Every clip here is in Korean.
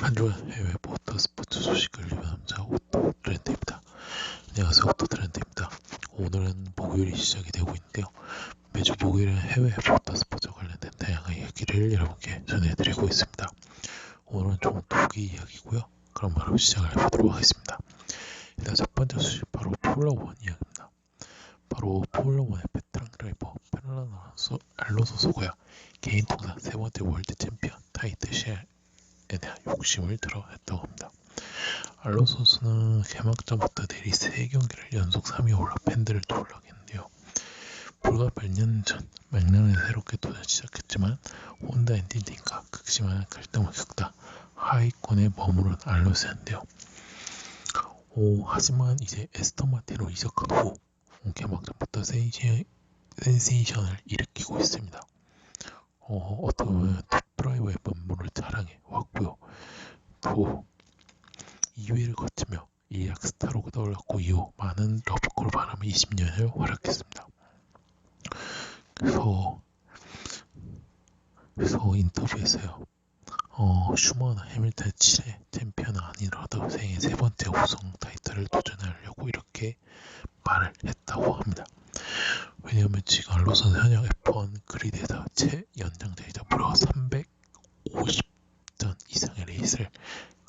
한 주간 해외 모터 스포츠 소식을 리뷰남자 오토 트렌드입니다. 안녕하세요 오토 트렌드입니다. 오늘은 목요일이 시작이 되고 있는데요. 매주 목요일은 해외 모터 스포츠 관련된 다양한 이야기를 여러분께 전해드리고 있습니다. 오늘은 총두개 이야기고요. 그럼 바로 시작을 해보도록 하겠습니다. 일단 첫 번째 소식 바로 1 이야기입니다. 바로 1의 베테랑 드라이버 페르나노 알로소 소고야 개인 통산 세 번째 월드 챔피언 타이틀 시에 대한 욕심을 했다고 합니다. 알로 선수는 개막전부터 내리 3경기를 연속 3위 올라 팬들을 놀라게 했는데요. 불과 몇년전 맥락을 새롭게 도전 시작했지만 혼다 엔딩과 극심한 갈등을 겪다 하위권에 머무른 알로스인데요. 오, 하지만 이제 에스턴 마틴으로 이적한 후 개막전부터 센세이션을 일으키고 있습니다. 어, 어떻게 보면 탑드라이버의 본문을 자랑해 또 2위를 거치며 일약 스타로 떠올랐고 이후 많은 러브콜을 바라며 20년을 활약했습니다. 그래서 그래서 인터뷰에서요. 어, 슈머나 해밀턴 7회 챔피언은 아니라도 생애 세 번째 우승 타이틀을 도전하려고 이렇게 말을 했다고 합니다. 왜냐하면 지금 알로선 현역 F1 그리드에서 최연장자이자 무려 350전 이상의 레이스를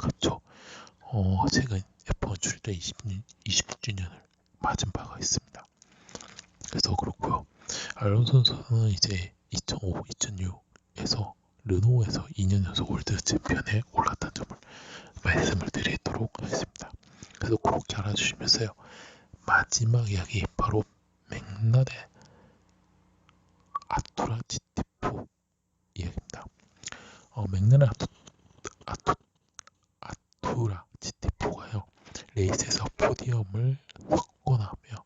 거쳐 어, 최근 F1 출대 20, 20주년을 맞은 바가 있습니다. 그래서 그렇고요. 알론소 선수는 이제 2005, 2006에서 르노에서 2년 연속 월드 챔피언에 올랐다는 점을 말씀을 드리도록 하겠습니다. 그래서 그렇게 알아주시면서요. 마지막 이야기 바로 맥날의 아투라 GT4 이야기입니다. 어, 맥날의 아투, 아투, 아투라 GT4가요. 레이스에서 포디엄을 확권하며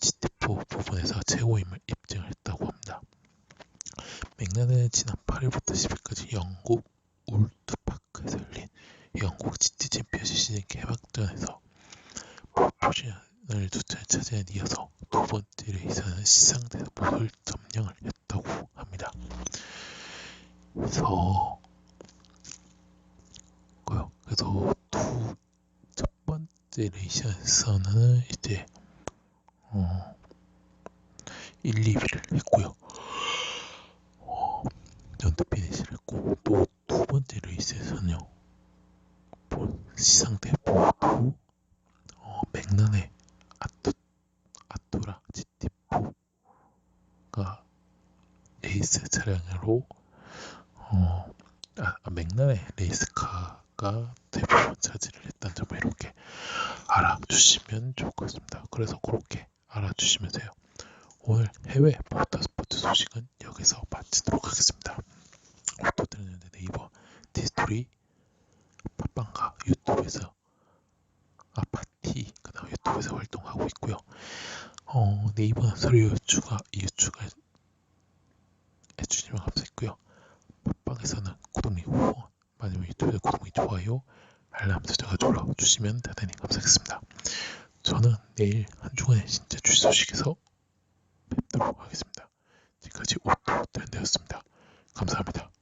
GT4 부분에서 최고임을 입증을 했다고 합니다. 맥날은 지난 8일부터 10일까지 영국 울트파크에서 열린 영국 GT 챔피언십 시즌 개막전에서 포지션을 두차례 차지한 이어서 두 번째 레이스는 시상대에서 모쏠 점령을 했다고 합니다. 그래서 두 첫 번째 레이스에서는 이제 어 1, 2위를 했고요. 어, 연투 피니시를 했고 또 두 번째 레이스에서는요. 시상대 모두 어, 맥란의 아투 아투라 GT4가 레이스 차량으로 어, 아, 아 맥란의 레이스카가 대부분 차지를 했다는 점을 이렇게 알아주시면 좋을 것 같습니다. 그래서 그렇게 알아주시면 돼요. 오늘 해외 모터스포츠 소식은 여기서 마치도록 하겠습니다. 오토트레는 네이버 디스토리 팟빵과 유튜브에서 아파티 그다음 유튜브에서 활동하고 있고요. 어, 네이버는 서류 추가 이유 추가 해주시면 감사했고요. 팟빵에서는 아니면 유튜브에 구독 및 좋아요 알람 설정을 눌러주시면 대단히 감사하겠습니다. 저는 내일 한 주간의 진짜 주식 소식에서 뵙도록 하겠습니다. 지금까지 오토 트렌드였습니다. 감사합니다.